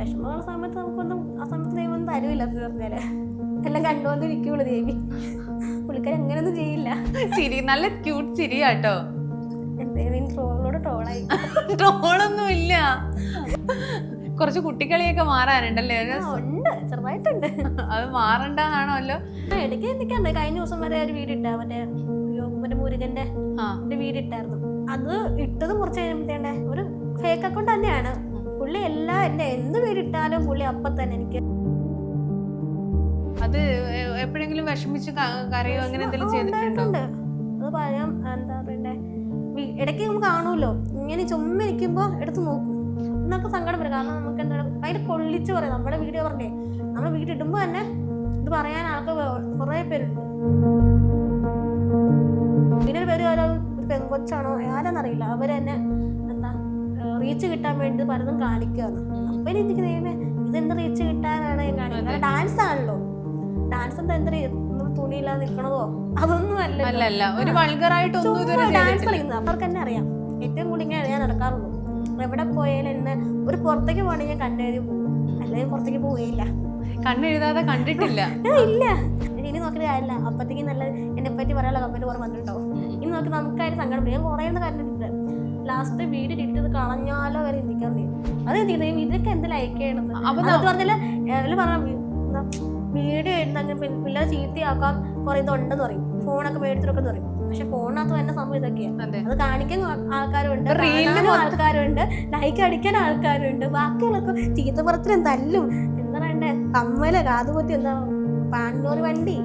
വിഷമമുള്ള സമയത്ത് നമുക്കൊന്നും ആ സമയത്ത് ദൈവം ഒന്നും പറഞ്ഞാൽ. എല്ലാം കണ്ടുകൊണ്ടിരിക്കുള്ളൂ ദേവി. പുള്ളിക്കാരി അങ്ങനെയൊന്നും ചെയ്യില്ല. ചിരി നല്ല ക്യൂട്ട് ചിരിയാട്ടോ. എന്തേലും ട്രോളോട് ട്രോളായി. ട്രോളൊന്നും ഇല്ല കുറച്ച് കുട്ടിക്കളിയൊക്കെ മാറാനുണ്ടല്ലേ? ഉണ്ട്. ചെറുതായിട്ടുണ്ട്. അത് മാറണ്ടെന്നാണല്ലോ. ആ, ഇടയ്ക്ക് എന്തൊക്കെയാണ് കഴിഞ്ഞ ദിവസം വരെ ഒരു വീട് ഇട്ടാ മറ്റേ മറ്റേ മുരുകന്റെ ആ. വീട് ഇട്ടായിരുന്നു അത് ഇട്ടത് കുറച്ച് കഴിയുമ്പോഴത്തേണ്ടേ ഒരു ഫേക്ക് അക്കൗണ്ട് തന്നെയാണ്. പുള്ളി എല്ലാ എന്നെ എന്ത് പേരിട്ടാലും പുള്ളി അപ്പൊ തന്നെ എനിക്ക് അത് എപ്പോഴെങ്കിലും വിഷമിച്ച് കരയോ അങ്ങനെ എന്തെങ്കിലും ചെയ്തിട്ടുണ്ടോ? അത് പറയാം. എന്താ പറയണ്ടേ? ഇടയ്ക്ക് നമുക്ക് കാണുമല്ലോ. ഇങ്ങനെ ചുമ്മാ ഇരിക്കുമ്പോ എടുത്ത് നോക്കും. എന്നൊക്കെ സങ്കടം വരും. കാരണം നമുക്ക് എന്താ ഭയങ്കര കൊള്ളിച്ച് പറയാം. നമ്മുടെ വീഡിയോ പറഞ്ഞേ. നമ്മുടെ വീഡിയോ ഇടുമ്പോ തന്നെ ഇത് പറയാൻ ആൾക്ക് കുറെ പേരുണ്ട്. പിന്നെ ഒരു പേര് ആരോ? ഒരു പെങ്കൊച്ചാണോ? ആരാന്നറിയില്ല. തന്നെ എന്താ റീച്ച് കിട്ടാൻ വേണ്ടി പലതും കാണിക്കുകയാണ് അപ്പൊ എനിക്ക് ദൈവമേ ഇതെന്ത് റീച്ച് കിട്ടാനാണ് ഞാൻ കാണിക്കുന്നത്? ഡാൻസ് ആണല്ലോ. ഡാൻസ് എന്താ എന്ത് തുണിയില്ലാതെ നിൽക്കണതോ അതൊന്നും അല്ല ഒരു ഡാൻസ് കളിക്കുന്നത്. അവർക്ക് തന്നെ അറിയാം. ഏറ്റവും കൂടുതൽ ഇങ്ങനെ ഞാൻ നടക്കാറുള്ളൂ. എവിടെ പോയാലും എന്നെ ഒരു പുറത്തേക്ക് പോകണമെങ്കിൽ ഞാൻ കണ്ണെഴുതി പോകും. അല്ലെങ്കിൽ പുറത്തേക്ക് പോവുകയില്ല കണ്ണെഴുതാതെ കണ്ടിട്ടില്ല. ഇല്ല. ഇനി നോക്കി കാര്യമില്ല. അപ്പത്തേക്ക് നല്ല എന്നെ പറ്റി പറയാനുള്ള കമ്പനി കുറെ വന്നിട്ടുണ്ടാവും. ഇനി നോക്കി നമുക്കായിട്ട് സങ്കടം ഞാൻ കുറേ കാര്യം കണ്ടിട്ടുണ്ട് ലാസ്റ്റ് വീട് കിട്ടിയത് കളഞ്ഞാലോ വരെ ചിന്തിക്കാറുണ്ട് അത് ചിന്തിക്കുന്നത് ഇതൊക്കെ എന്ത് ലൈക്ക് ചെയ്യണത് അത് പറഞ്ഞാൽ പറഞ്ഞ വീഡിയോ എഴുതുന്ന പിള്ളേർ ചീത്തയാക്കാൻ കുറെ ഇതുണ്ടെന്ന് പറയും. ഫോണൊക്കെ മേടിച്ചിട്ടൊക്കെ പറയും. പക്ഷെ ഫോണിനകത്ത് വരുന്ന സംഭവം ഇതൊക്കെയാണ് അതെ. കാണിക്കാൻ ആൾക്കാരുണ്ട് ആൾക്കാരുണ്ട് ലൈക്ക് അടിക്കാൻ ആൾക്കാരുണ്ട് ബാക്കിയുള്ളൊക്കെ ചീത്ത പറച്ചിലും തല്ലും. എന്താ പറയണ്ടേ? കമ്മൽ കാതുപൊത്തി എന്താ പാണ്ടോറി വണ്ടി.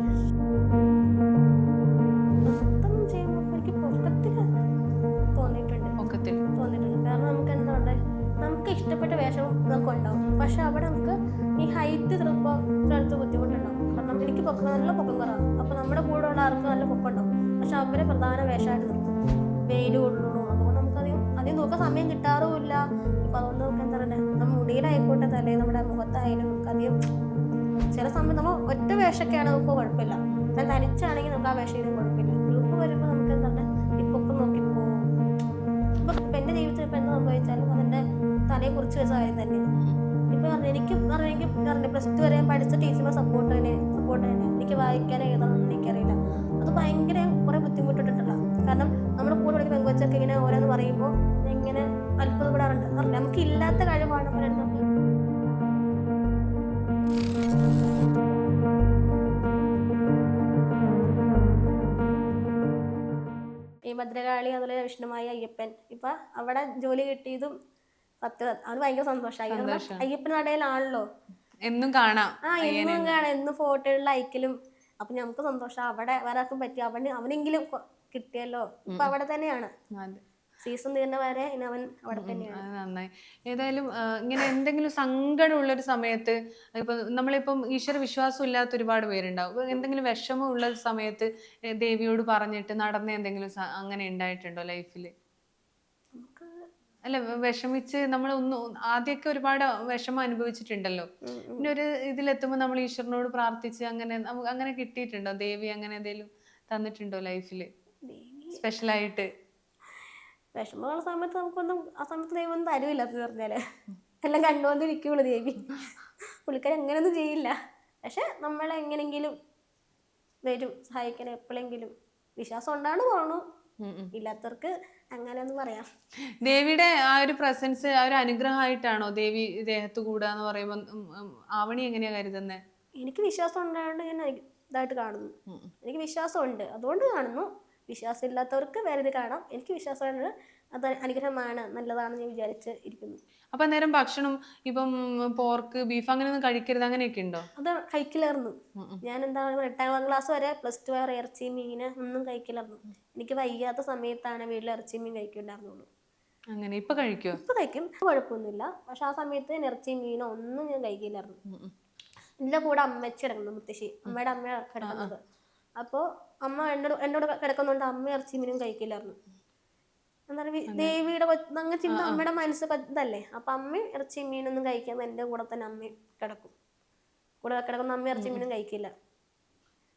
തലയെ ആയാലും തന്നെ. കാര്യം തന്നെയാണ് ഇപ്പൊ എനിക്ക് പറയുമെങ്കിൽ എനിക്ക് പ്ലസ് ടു വരെ പഠിച്ച ടീച്ചർമാർ സപ്പോർട്ട് തന്നെ സപ്പോർട്ട് തന്നെ. എനിക്ക് വായിക്കാൻ എഴുതണം എനിക്കറിയില്ല. അത് ഭയങ്കര കുറെ ബുദ്ധിമുട്ടിട്ടുണ്ടല്ലോ കാരണം നമ്മുടെ കൂടെ പഠിക്കുന്ന പെങ്കുവച്ചൊക്കെ ഇങ്ങനെ ഓരോന്ന് പറയുമ്പോൾ എങ്ങനെ ഇങ്ങനെ അത്ഭുതപ്പെടാറുണ്ട്. അറിയില്ല നമുക്ക് ഇല്ലാത്ത കഴിവാണ് നമുക്ക് ഈ ഭദ്രകാളി അതുപോലെ വിഷ്ണുമായ അയ്യപ്പൻ. ഇപ്പൊ അവിടെ ജോലി കിട്ടിയതും സത്യ അത് ഭയങ്കര സന്തോഷമായി സന്തോഷം. അയ്യപ്പൻ നടയിലാണല്ലോ എന്നും കാണാം. ആ എന്നും കാണാം. എന്നും ഫോട്ടോകളിൽ അയക്കലും അപ്പൊ നമുക്ക് സന്തോഷം. അവിടെ വരാക്കും പറ്റി അവന് അവനെങ്കിലും കിട്ടിയല്ലോ. ഇപ്പൊ അവിടെ തന്നെയാണ്. സീസൺ തീർന്ന വരെ അവൻ അവിടെ തന്നെയാണ്. നന്നായി. ഏതായാലും ഇങ്ങനെ എന്തെങ്കിലും സങ്കടമുള്ള ഒരു സമയത്ത് ഇപ്പൊ നമ്മളിപ്പം ഈശ്വര വിശ്വാസം ഇല്ലാത്ത ഒരുപാട് പേരുണ്ടാവും. എന്തെങ്കിലും വിഷമം ഉള്ള സമയത്ത് ദേവിയോട് പറഞ്ഞിട്ട് നടന്ന എന്തെങ്കിലും അങ്ങനെ ഉണ്ടായിട്ടുണ്ടോ ലൈഫിൽ അല്ല വിഷമിച്ച് നമ്മൾ ഒന്ന് ആദ്യമൊക്കെ ഒരുപാട് വിഷമം അനുഭവിച്ചിട്ടുണ്ടല്ലോ. പിന്നെ ഒരു ഇതിലെത്തുമ്പോൾ നമ്മൾ ഈശ്വരനോട് പ്രാർത്ഥിച്ച് അങ്ങനെ അങ്ങനെ കിട്ടിയിട്ടുണ്ടോ? ദേവി അങ്ങനെ എന്തെങ്കിലും തന്നിട്ടുണ്ടോ ലൈഫിൽ സ്പെഷ്യലായിട്ട്. വിഷമമുള്ള സമയത്ത് നമുക്കൊന്നും ആ സമയത്ത് ദൈവം ഒന്നും തരൂല്ല എന്ന് പറഞ്ഞാൽ. എല്ലാം കണ്ടുകൊണ്ടിരിക്കുള്ളൂ ദേവി. പുള്ളിക്കാരി അങ്ങനെയൊന്നും ചെയ്യില്ല. പക്ഷെ നമ്മളെ എങ്ങനെങ്കിലും വരും സഹായിക്കാൻ എപ്പോഴെങ്കിലും വിശ്വാസം ഉണ്ടാണ് പോകണു ഇല്ലാത്തവർക്ക് അങ്ങനെ ഒന്ന് പറയാം. ദേവിയുടെ ആ ഒരു പ്രസൻസ് ആ ഒരു അനുഗ്രഹമായിട്ടാണോ ദേവി ദേഹത്ത് കൂടാന്ന് പറയുമ്പോൾ ആവണി എങ്ങനെയാ കരുതുന്നത് എനിക്ക് വിശ്വാസം ഉണ്ടായതുകൊണ്ട് ഞാൻ ഇതായിട്ട് കാണുന്നു. എനിക്ക് വിശ്വാസം ഉണ്ട് അതുകൊണ്ട് കാണുന്നു. വിശ്വാസം ഇല്ലാത്തവർക്ക് വേറെ ഇത് കാണാം. എനിക്ക് വിശ്വാസമാണ് അത് അനുഗ്രഹമാണ് നല്ലതാണെന്ന് ഞാൻ വിചാരിച്ച് ഇരിക്കുന്നു. അപ്പൊ അന്നേരം ഭക്ഷണം ഇപ്പം പോർക്ക് ബീഫ് അങ്ങനെയൊന്നും കഴിക്കരുത് അങ്ങനെയൊക്കെ ഉണ്ടോ? അത് കഴിക്കില്ലായിരുന്നു ഞാൻ എന്താ ഞാൻ എന്താണ് എട്ടാം ക്ലാസ് വരെ പ്ലസ് ടു വരെ ഇറച്ചി മീന് ഒന്നും കഴിക്കില്ലായിരുന്നു എനിക്ക് വയ്യാത്ത സമയത്താണ് വീട്ടിൽ ഇറച്ചി മീൻ കഴിക്കുന്നുണ്ടായിരുന്നുള്ളൂ അങ്ങനെ ഇപ്പൊ കഴിക്കോ? ഇപ്പൊ കഴിക്കും. കുഴപ്പമൊന്നുമില്ല. പക്ഷെ ആ സമയത്ത് ഇറച്ചി മീനോ ഒന്നും ഞാൻ കഴിക്കില്ലായിരുന്നു. എന്റെ കൂടെ അമ്മച്ചി കിടക്കുന്നു മുത്തശ്ശി. അമ്മയുടെ അമ്മ കിടക്കുന്നത്. അപ്പോൾ അമ്മ എന്നോട് എന്നോട് കിടക്കുന്നുണ്ട് അമ്മ ഇറച്ചി മീനും കഴിക്കില്ലായിരുന്നു. എന്താണ് പറയുക ദേവിയുടെ അങ്ങനെ ചിന്ത അമ്മയുടെ മനസ്സ് ഇതല്ലേ അപ്പൊ അമ്മ ഇറച്ചി മീനൊന്നും കഴിക്കാതെ എന്റെ കൂടെ തന്നെ അമ്മ കിടക്കും. കൂടെ കിടക്കുന്ന അമ്മ ഇറച്ചി മീനും കഴിക്കില്ല.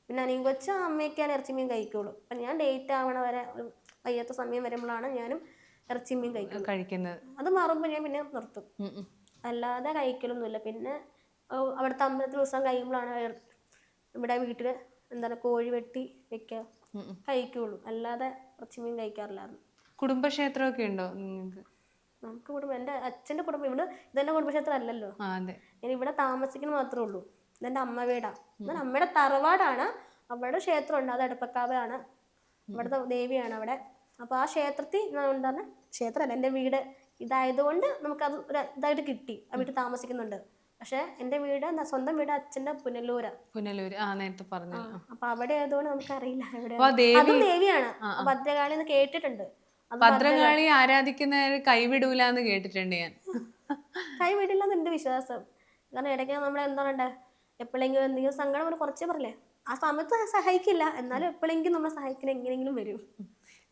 പിന്നെ അനിയും കൊച്ച അമ്മയൊക്കെയാണ് ഇറച്ചി മീൻ കഴിക്കുള്ളൂ. അപ്പൊ ഞാൻ ഡേറ്റ് ആവണ വരെ വയ്യാത്ത സമയം വരുമ്പോഴാണ് ഞാനും ഇറച്ചി മീൻ കഴിക്കുന്നത്. കഴിക്കുന്നത്. അത് മാറുമ്പോൾ ഞാൻ പിന്നെ നിർത്തും. അല്ലാതെ കഴിക്കലൊന്നുമില്ല. പിന്നെ അവിടുത്തെ അമ്പലത്തിൽ ദിവസം കഴിയുമ്പോഴാണ് ഇവിടെ വീട്ടിൽ എന്താണ് കോഴി വെട്ടി വെക്കുക. കഴിക്കുള്ളൂ. അല്ലാതെ ഇറച്ചി മീൻ കഴിക്കാറില്ലായിരുന്നു. കുടുംബക്ഷേത്രമൊക്കെ ഉണ്ടോ നിങ്ങൾക്ക്? നമുക്ക് കുടുംബം എന്റെ അച്ഛന്റെ കുടുംബം ഇവിടെ ഇതെന്റെ കുടുംബക്ഷേത്രം അല്ലല്ലോ ആ അതെ. ഞാൻ ഇവിടെ താമസിക്കുന്ന മാത്രമേ ഉള്ളൂ. ഇതെന്റെ അമ്മ വീടാണ് എന്നാൽ അമ്മയുടെ തറവാടാണ്. അവിടെ ക്ഷേത്രമുണ്ട്. അത് അടുപ്പക്കാവാണ് അവിടുത്തെ ദേവിയാണ് അവിടെ. അപ്പോൾ ആ ക്ഷേത്രത്തിൽ എന്താണ് ക്ഷേത്രമല്ല എന്റെ വീട് ഇതായതുകൊണ്ട് നമുക്കത് ഒരു ഇതായിട്ട് കിട്ടി. ആ വീട്ടിൽ താമസിക്കുന്നുണ്ട്. പക്ഷേ എന്റെ വീട് സ്വന്തം വീട് അച്ഛന്റെ പുനലൂരാ. പുനലൂര്. ആ നേരത്തെ പറഞ്ഞു അപ്പൊ അവിടെ ആയതുകൊണ്ട് നമുക്ക് അറിയില്ല അവിടെ അതും ദേവിയാണ്. ഭദ്രകാളി എന്ന് കേട്ടിട്ടുണ്ട്. ഭദ്രകാളി ആരാധിക്കുന്നവര് കൈവിടൂല എന്ന് കേട്ടിട്ടുണ്ട് ഞാൻ. കൈവിടില്ല എന്റെ വിശ്വാസം. കാരണം ഇടയ്ക്ക് നമ്മളെ എന്താ പറയണ്ടേ എപ്പോഴെങ്കിലും എന്തെങ്കിലും സങ്കടം ഒരു കുറച്ചേ പറയില്ലേ ആ സമയത്ത് സഹായിക്കില്ല. എന്നാലും എപ്പോഴെങ്കിലും നമ്മളെ സഹായിക്കുന്ന എങ്ങനെയെങ്കിലും വരും.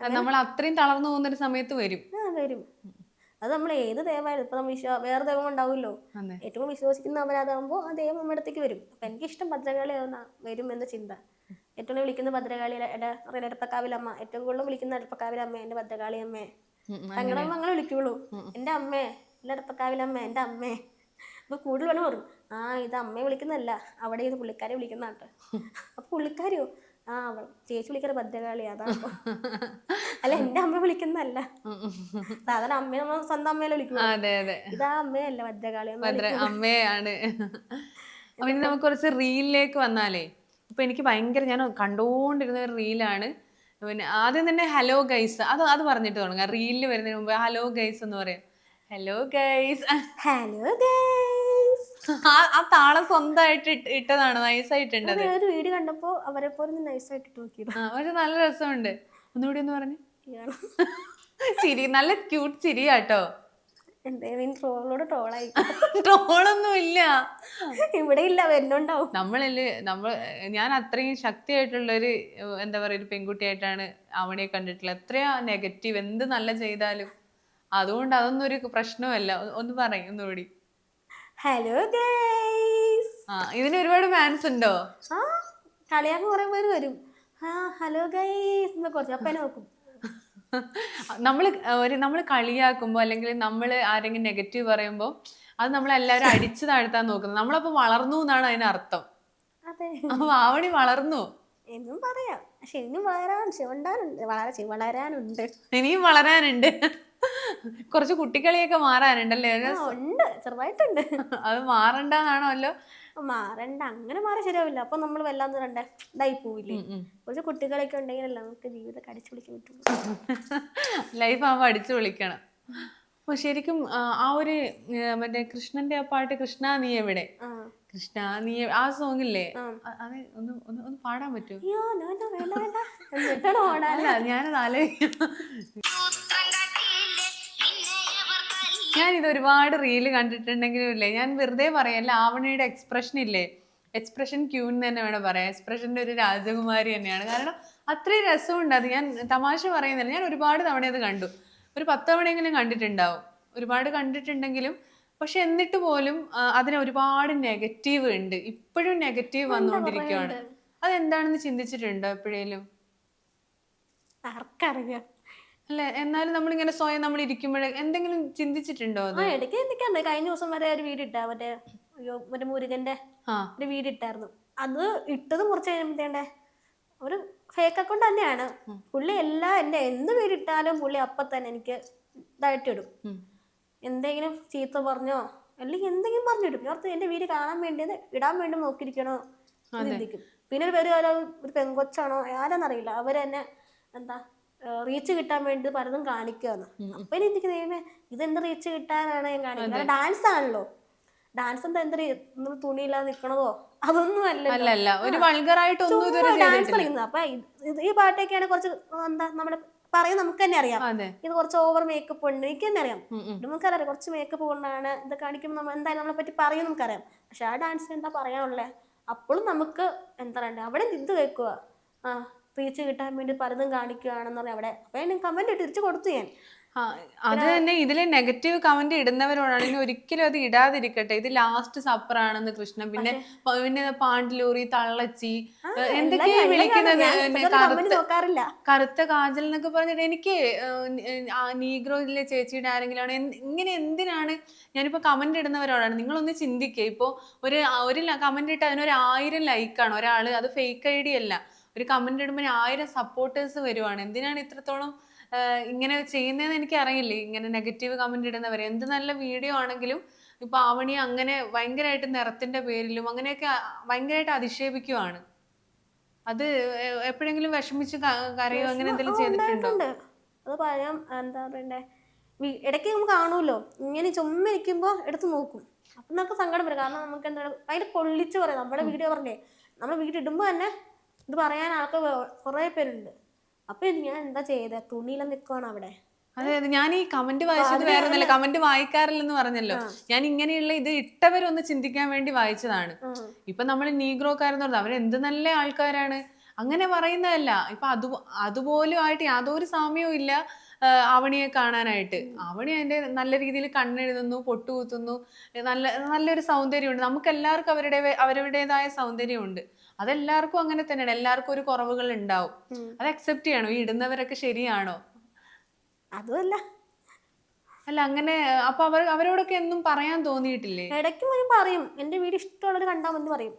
നമ്മൾ അത്രയും തളർന്നു പോകുന്ന ഒരു സമയത്ത് വരും. ആ വരും. അത് നമ്മൾ ഏത് ദൈവമായാലും ഇപ്പൊ നമ്മൾ വിശ്വാ വേറെ ദൈവം ഉണ്ടാവുമല്ലോ. ഏറ്റവും വിശ്വസിക്കുന്ന അവരാതാകുമ്പോൾ ആ ദൈവം നമ്മുടെ അടുത്തേക്ക് വരും. അപ്പൊ എനിക്കിഷ്ടം ഭദ്രകാളി ആവുന്ന വരും എന്ന ചിന്ത. ഏറ്റവും കൂടുതൽ വിളിക്കുന്ന ഭദ്രകാളി ഇടപ്പക്കാവിലമ്മ ഏറ്റവും കൂടുതൽ വിളിക്കുന്ന ഇടപ്പക്കാവിലമ്മ എന്റെ ഭദ്രകാളി അമ്മേ തങ്ങളമ്മ അങ്ങനെ വിളിക്കുള്ളൂ. എന്റെ അമ്മേ എന്റെ ഇടപ്പക്കാവിലമ്മ എന്റെ അമ്മേ. അപ്പൊ കൂടുതൽ വേണം പറഞ്ഞു ആ ഇത് അമ്മയെ വിളിക്കുന്നതല്ല അവിടെ ഇത് പുള്ളിക്കാരെ വിളിക്കുന്നതാട്ടോ അപ്പൊ പുള്ളിക്കാരിയോ? ആ അവൾ ചേച്ചി വിളിക്കുന്ന ഭദ്രകാളി അതാ അല്ല എന്റെ അമ്മ വിളിക്കുന്നതല്ല. സാധാരണ അമ്മയെ നമ്മൾ സ്വന്തം അമ്മയെ വിളിക്കും ഇതാ അമ്മയല്ല ഭദ്രകാളി അമ്മ ഭദ്ര അമ്മയാണ്. നമുക്ക് കുറച്ച് റീലിലേക്ക് വന്നാലേ? ഇപ്പൊ എനിക്ക് ഭയങ്കര ഞാൻ കണ്ടോണ്ടിരുന്ന ഒരു റീലാണ്. പിന്നെ ആദ്യം തന്നെ ഹലോ ഗൈസ് അത് അത് പറഞ്ഞിട്ട് തുടങ്ങാം. റീലിൽ വരുന്നതിന് മുമ്പ് ഹലോ ഗൈസ് എന്ന് പറയാം. Hello guys. Hello guys. ആ താളം സ്വന്തമായിട്ട് ഇട്ട് ഇട്ടതാണ് നൈസായിട്ടുണ്ട് ഒരു വീഡിയോ കണ്ടപ്പോ അവരെ പോലെ നൈസായിട്ട് ഇട്ട് നോക്കിയത്. പക്ഷെ നല്ല രസമുണ്ട്. ഒന്നുകൂടി ഒന്ന് പറഞ്ഞു. ചിരി നല്ല ക്യൂട്ട് ചിരിയാട്ടോ. എന്തേലും ട്രോളോട് ട്രോളായി. ട്രോളൊന്നും ഇല്ല ഇവിടെ ഇല്ല വരുന്നുണ്ടാവും. നമ്മളല്ലേ നമ്മൾ ഞാൻ അത്രയും ശക്തിയായിട്ടുള്ളൊരു ഒരു എന്താ പറയുക ഒരു പെൺകുട്ടിയായിട്ടാണ് അവനെ കണ്ടിട്ടുള്ളത്. എത്രയാ നെഗറ്റീവ് എന്ത് നല്ല ചെയ്താലും. അതുകൊണ്ട് അതൊന്നും ഒരു പ്രശ്നമല്ല ഒന്ന് പറയും ഒന്നുകൂടി. ഹലോ ഗൈസ് ആ ഇതിന് ഒരുപാട് ഫാൻസ് ഉണ്ടോ? ആ കളിയാക്ക് കുറെ പേര് വരും. ആ ഹലോ ഗൈസ് കുറച്ച് അപ്പനെ നോക്കും. നമ്മൾ ഒരു നമ്മൾ കളിയാക്കുമ്പോൾ അല്ലെങ്കിൽ നമ്മൾ ആരെങ്കിലും നെഗറ്റീവ് പറയുമ്പോൾ അത് നമ്മളെല്ലാവരും അടിച്ചു താഴ്ത്താൻ നോക്കുന്നത്. നമ്മളപ്പോൾ വളർന്നു എന്നാണ് അതിനർത്ഥം അതെ. അപ്പൊ ആവണി വളർന്നു. എന്നും പറയാം. പക്ഷെ ഇനിയും വളരാൻ ചുവണ്ടാനുണ്ട് വളരെ വളരാനുണ്ട്. ഇനിയും വളരാനുണ്ട്. കുറച്ച് കുട്ടിക്കളിയൊക്കെ മാറാനുണ്ടല്ലേ? ഉണ്ട്. ചെറുതായിട്ടുണ്ട്. അത് മാറണ്ടെന്നാണോ അല്ലോ മാറണ്ട. അങ്ങനെ മാറി ശരിയാവില്ല. അപ്പൊ നമ്മൾ വല്ലാന്ന് കണ്ട ഇതായി പോവില്ലേ? കുറച്ച് കുട്ടികളൊക്കെ ഉണ്ടെങ്കിലല്ല നമുക്ക് ജീവിതം അടിച്ചു വിളിക്കാൻ പറ്റുള്ളൂ. ലൈഫ് ആവുമ്പോൾ അടിച്ചു വിളിക്കണം അപ്പൊ ശരിക്കും ആ, ആ ഒരു മറ്റേ കൃഷ്ണന്റെ ആ പാട്ട് കൃഷ്ണ നീ എവിടെ? കൃഷ്ണ നീ ആ സോങ് ഇല്ലേ? അത് ഒന്ന് ഒന്ന് ഒന്ന് പാടാൻ പറ്റുമോ അല്ല ഞാനത് ആലോചിക്കും ഞാൻ ഇത് ഒരുപാട് റീൽ കണ്ടിട്ടുണ്ടെങ്കിലും ഇല്ലേ ഞാൻ വെറുതെ പറയല്ല ആവണിയുടെ എക്സ്പ്രഷൻ ഇല്ലേ? എക്സ്പ്രഷൻ ക്യൂൻ തന്നെ വേണം പറയാം എക്സ്പ്രഷന്റെ ഒരു രാജകുമാരി തന്നെയാണ്. കാരണം അത്രയും രസമുണ്ട് അത്. ഞാൻ തമാശ പറയുന്നില്ല. ഞാൻ ഒരുപാട് തവണ അത് കണ്ടു. ഒരു പത്ത് തവണയെങ്കിലും കണ്ടിട്ടുണ്ടാവും. ഒരുപാട് കണ്ടിട്ടുണ്ടെങ്കിലും പക്ഷെ എന്നിട്ട് പോലും അതിന് ഒരുപാട് നെഗറ്റീവ് ഉണ്ട്. ഇപ്പോഴും നെഗറ്റീവ് വന്നുകൊണ്ടിരിക്കുകയാണ് അതെന്താണെന്ന് ചിന്തിച്ചിട്ടുണ്ടോ എപ്പോഴേലും? ആർക്കറിയാം. അല്ല? എന്നാലും നമ്മളിങ്ങനെ സ്വയം നമ്മൾ ഇരിക്കുമ്പോഴേ എന്തെങ്കിലും ചിന്തിച്ചിട്ടുണ്ടോ അത്? ആ ഇടയ്ക്ക് എന്തൊക്കെയുണ്ട്. കഴിഞ്ഞ ദിവസം വരെ ഒരു വീട് ഇട്ട മറ്റേ അയ്യോ മറ്റേ മുരുകന്റെ ആ. ഒരു വീട് ഇട്ടായിരുന്നു അത് ഇട്ടത് കുറച്ച് കഴിയുമ്പോഴത്തേണ്ടേ ഒരു ഫേക്ക് അക്കൗണ്ട് തന്നെയാണ്. പുള്ളി എല്ലാ എന്നെ എന്ത് വീട് ഇട്ടാലും പുള്ളി അപ്പം തന്നെ എനിക്ക് ഇതായിട്ട് ഇടും. ഉം. എന്തെങ്കിലും ചീത്ത പറഞ്ഞോ അല്ലെങ്കിൽ എന്തെങ്കിലും പറഞ്ഞിടും ഞാൻ ഓർത്ത് എന്റെ വീട് കാണാൻ വേണ്ടിയത് ഇടാൻ വേണ്ടി നോക്കിയിരിക്കണോ എന്ന് ചിന്തിക്കും. പിന്നെ ഒരു പേര് ഒരു ഒരു പെങ്കൊച്ചാണോ? ആരാന്നറിയില്ല. അവർ തന്നെ എന്താ റീച്ച് കിട്ടാൻ വേണ്ടി പലതും കാണിക്കുകയാണ് അപ്പൊ എനിക്ക് ദൈവമേ ഇതെന്ത് റീച്ച് കിട്ടാനാണ് ഞാൻ കാണിക്കുന്നത് ഡാൻസ് ആണല്ലോ ഡാൻസ് എന്താ എന്ത് തുണിയില്ലാതെ നിക്കണതോ? അതൊന്നും അല്ല ഒരു ഡാൻസ് കളിക്കുന്നത് അപ്പൊ ഈ പാട്ടൊക്കെയാണ് കുറച്ച് എന്താ നമ്മുടെ പറയും നമുക്ക് തന്നെ അറിയാം. ഇത് കുറച്ച് ഓവർ മേക്കപ്പ് ഉണ്ട്. എനിക്ക് തന്നെ അറിയാം. നമുക്കറിയാം കുറച്ച് മേക്കപ്പ് കൊണ്ടാണ് ഇത് കാണിക്കുമ്പോൾ നമ്മൾ എന്തായാലും നമ്മളെ പറ്റി പറയും നമുക്കറിയാം. പക്ഷെ ആ ഡാൻസിന് എന്താ പറയാനുള്ളത് അപ്പോഴും നമുക്ക് എന്താ പറയണ്ടേ? അവിടെ ഇത് കേൾക്കുക. ആ. റീച്ച് കിട്ടാൻ വേണ്ടി പലതും കാണിക്കുകയാണെന്ന് പറഞ്ഞാൽ അവിടെ. അപ്പൊ കമന്റ് തിരിച്ചു കൊടുത്തു ഞാൻ. ആ, അത് തന്നെ ഇതിൽ നെഗറ്റീവ് കമന്റ് ഇടുന്നവരോടാണെങ്കിൽ ഒരിക്കലും അത് ഇടാതിരിക്കട്ടെ. ഇത് ലാസ്റ്റ് സപ്പർ ആണെന്ന് കൃഷ്ണൻ. പിന്നെ പിന്നെ പാണ്ടിലൂറി തള്ളച്ചി എന്തൊക്കെയാ വിളിക്കുന്നത്? കറുത്ത കാജൽ എന്നൊക്കെ പറഞ്ഞിട്ട് എനിക്ക് നീഗ്രോയിലെ ചേച്ചിയുടെ ആരെങ്കിലും ഇങ്ങനെ എന്തിനാണ് ഞാനിപ്പോ കമന്റ് ഇടുന്നവരോടാണ്? നിങ്ങളൊന്ന് ചിന്തിക്കുക ഇപ്പോ ഒരു ഒരു കമന്റ് ഇട്ട് അതിനൊരു ആയിരം ലൈക്കാണ് ഒരാൾ അത് ഫേക്ക് ഐ ഡി അല്ല. ഒരു കമന്റ് ഇടുമ്പോൾ ആയിരം സപ്പോർട്ടേഴ്സ് വരുവാണ്. എന്തിനാണ് ഇത്രത്തോളം ഇങ്ങനെ ചെയ്യുന്നതെന്ന് എനിക്ക് അറിയില്ലേ ഇങ്ങനെ നെഗറ്റീവ് കമന്റ് ഇടുന്നവരെ. എന്ത് നല്ല വീഡിയോ ആണെങ്കിലും ഇപ്പൊ ആവണി അങ്ങനെ ഭയങ്കരമായിട്ട് നിറത്തിന്റെ പേരിലും അങ്ങനെയൊക്കെ ഭയങ്കരമായിട്ട് അധിക്ഷേപിക്കുവാണ്. അത് എപ്പോഴെങ്കിലും വിഷമിച്ച് കരയോ അങ്ങനെ എന്തെങ്കിലും ചെയ്തിട്ടുണ്ടോ? അത് പറയാം എന്താ പറയണ്ടേ? ഇടയ്ക്ക് നമുക്ക് കാണുമല്ലോ ഇങ്ങനെ ചുമ്മാ എടുത്തു എടുത്ത് നോക്കും. അപ്പം നമുക്ക് സങ്കടം വരും. കാരണം നമുക്ക് എന്താ ഭയങ്കര കൊള്ളിച്ച് പറയാം. നമ്മുടെ വീഡിയോ പറഞ്ഞേ. നമ്മൾ വീട്ടിടുമ്പോ ഇടുമ്പോൾ തന്നെ ഇത് പറയാൻ ആൾക്ക് കുറേ പേരുണ്ട്. അപ്പൊ ഞാൻ എന്താ ചെയ്തേ? തുണിയിലെ നിൽക്കുവാണ് അവിടെ? അതെ അതെ. ഞാൻ ഈ കമന്റ് വായിച്ചത് വേറെ ഒന്നല്ല. കമന്റ് വായിക്കാറില്ലെന്ന് പറഞ്ഞല്ലോ. ഞാൻ ഇങ്ങനെയുള്ള ഇത് ഇട്ടവരൊന്ന് ചിന്തിക്കാൻ വേണ്ടി വായിച്ചതാണ്. ഇപ്പൊ നമ്മൾ നീഗ്രോക്കാരെന്ന് പറഞ്ഞത് അവരെന്ത് നല്ല ആൾക്കാരാണ്. അങ്ങനെ പറയുന്നതല്ല. ഇപ്പൊ അത് അതുപോലും ആയിട്ട് യാതൊരു സാമ്യവും ഇല്ല അവണിയെ കാണാനായിട്ട്. അവണി അതിന്റെ നല്ല രീതിയിൽ കണ്ണെഴുതുന്നു പൊട്ടുകുത്തുന്നു. നല്ല നല്ലൊരു സൗന്ദര്യമുണ്ട്. നമുക്ക് എല്ലാവർക്കും അവരുടെ അവരുടേതായ സൗന്ദര്യമുണ്ട്. അതെല്ലാവർക്കും അങ്ങനെ തന്നെയാണ്. എല്ലാവർക്കും ഒരു കുറവുകൾ ഉണ്ടാവും. അത് അക്സെപ്റ്റ് ചെയ്യണോ? ഈ ഇടുന്നവരൊക്കെ ശരിയാണോ? അതുമല്ല. അല്ല അങ്ങനെ അപ്പൊ അവർ അവരോടൊക്കെ എന്നും പറയാൻ തോന്നിയിട്ടില്ലേ? ഇടയ്ക്ക് പറയും. എന്റെ വീട് ഇഷ്ടമുള്ളത് കണ്ടാൽ മതി പറയും.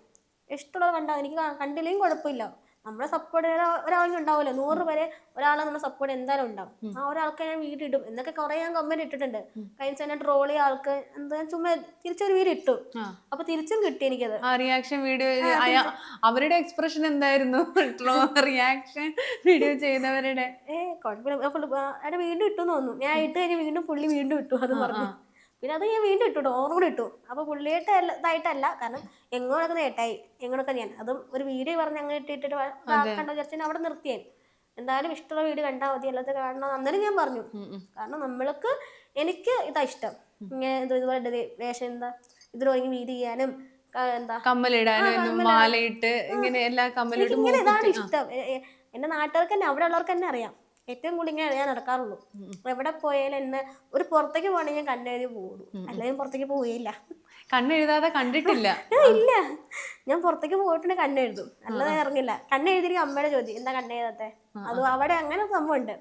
ഇഷ്ടമുള്ളത് കണ്ടാൽ എനിക്ക് കണ്ടില്ലെങ്കിൽ കുഴപ്പമില്ല. നമ്മളെ സപ്പോർട്ട് ഒരാളെങ്കിലും ഒരാളും ഉണ്ടാവില്ല നൂറ് പേരെ ഒരാളെ നമ്മുടെ സപ്പോർട്ട് എന്തായാലും ഉണ്ടാവും. ആ ഒരാൾക്ക് ഞാൻ വീടിടും എന്നൊക്കെ കുറെ ഞാൻ കമന്റ് ഇട്ടിട്ടുണ്ട്. കഴിഞ്ഞ തന്നെ ട്രോൾ ചെയ്യാൾക്ക് എന്താ ചുമ്മാ തിരിച്ചൊരു വീട് ഇട്ടു. അപ്പൊ തിരിച്ചും കിട്ടി എനിക്കത്. ആ റിയാക്ഷൻ വീഡിയോ അവരുടെ എക്സ്പ്രഷൻ എന്തായിരുന്നു? റിയാക്ഷൻ വീഡിയോ ചെയ്യുന്നവരുടെ. ഏ കുഴപ്പമില്ല വീണ്ടും ഇട്ടു തോന്നുന്നു. ഞാൻ ഇട്ട് കഴിഞ്ഞ് വീണ്ടും പുള്ളി വീണ്ടും ഇട്ടു. അത് പറഞ്ഞു. പിന്നെ അത് ഞാൻ വീണ്ടും ഇട്ടു ഓർമ്മ കൂടെ ഇട്ടു. അപ്പൊ പുള്ളിയായിട്ട് ഇതായിട്ടല്ല. കാരണം എങ്ങോട്ടൊക്കെ നേട്ടായി എങ്ങോട്ടൊക്കെ ഞാൻ. അതും ഒരു വീഡിയോ പറഞ്ഞ് അങ്ങനെ ഇട്ടിട്ട് കണ്ട വിചാരിച്ചാൽ അവിടെ നിർത്തിയാൻ എന്തായാലും ഇഷ്ടമുള്ള വീഡിയോ കണ്ടാൽ മതി അല്ലാതെ കാണണം അന്നേരം ഞാൻ പറഞ്ഞു. കാരണം നമ്മൾക്ക് എനിക്ക് ഇതാ ഇഷ്ടം. ഇങ്ങനെ എന്തോ ഇതുപോലെ വേഷം എന്താ ഇതിലൊരുങ്ങി വീതി ചെയ്യാനും എന്താ. കമ്മലിടാനും മാലയിട്ട് ഇങ്ങനെ എല്ലാ കമ്മലിടും ഇങ്ങനെ ഇതാണ് ഇഷ്ടം. എന്റെ നാട്ടുകാർക്ക് തന്നെ അവിടെ ഉള്ളവർക്ക് തന്നെ അറിയാം. ഏറ്റവും കൂടുതൽ ഇങ്ങനെ ഞാൻ നടക്കാറുള്ളൂ. എവിടെ പോയാലും എന്നെ ഒരു പുറത്തേക്ക് പോകണമെങ്കിൽ ഞാൻ കണ്ണെഴുതി പോകുള്ളൂ അല്ലെങ്കിൽ പുറത്തേക്ക് പോവുകയില്ല കണ്ണെഴുതാതെ കണ്ടിട്ടില്ല. ഇല്ല. ഞാൻ പുറത്തേക്ക് പോയിട്ടുണ്ട് കണ്ണെഴുതും. അല്ലാതെ ഇറങ്ങില്ല. കണ്ണെഴുതിയിരിക്കും അമ്മയുടെ ചോദ്യം. എന്താ കണ്ണെഴുതാത്തെ? അത് അവിടെ അങ്ങനെ സംഭവം ഉണ്ട്